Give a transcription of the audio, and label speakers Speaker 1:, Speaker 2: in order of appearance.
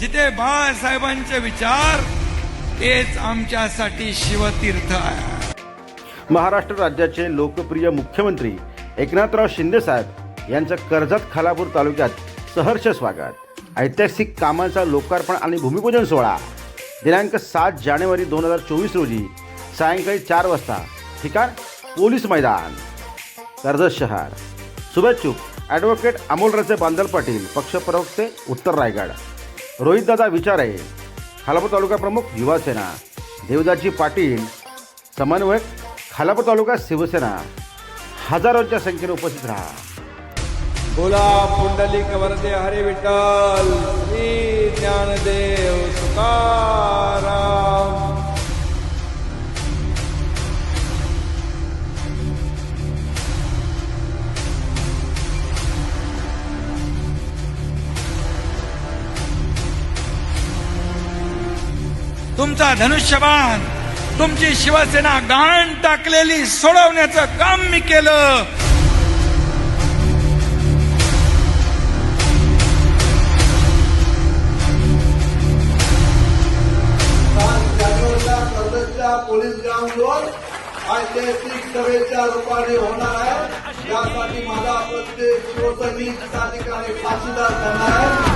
Speaker 1: जिथे बाळासाहेबांचे विचार तेच आमच्यासाठी शिवतीर्थ आहे.
Speaker 2: महाराष्ट्र राज्याचे लोकप्रिय मुख्यमंत्री एकनाथराव शिंदे साहेब यांचं कर्जत खालापूर तालुक्यात सहर्ष स्वागत. ऐतिहासिक कामांचा लोकार्पण आणि भूमिपूजन सोहळा. दिनांक सात जानेवारी दोन हजार चोवीस रोजी सायंकाळी चार वाजता ठिकाण पोलीस मैदान. कर्जत शहर. शुभेच्छुक ॲडव्होकेट अमोलराजे बांदल पाटील पक्षप्रवक्ते उत्तर रायगड. रोहितदादा विचारे खालापूर तालुका प्रमुख युवासेना. देवदाजी पाटील समन्वयक खालापूर तालुका शिवसेना. हजारोंच्या संख्येने उपस्थित राहा.
Speaker 1: बोला पुंडलिक वरदे हरे विठ्ठल. श्री ज्ञानदेव तुकाराम तुमचा धनुष्यबाण तुमची शिवसेना गाण टाकलेली सोडवण्याचं काम मी केलं.
Speaker 3: पोलीस ग्राउंडवर ऐतिहासिक सभेच्या रूपाने होणार आहे. यासाठी माझा प्रत्येक शिवसैनिक त्या ठिकाणी साक्षीदार करणार आहे.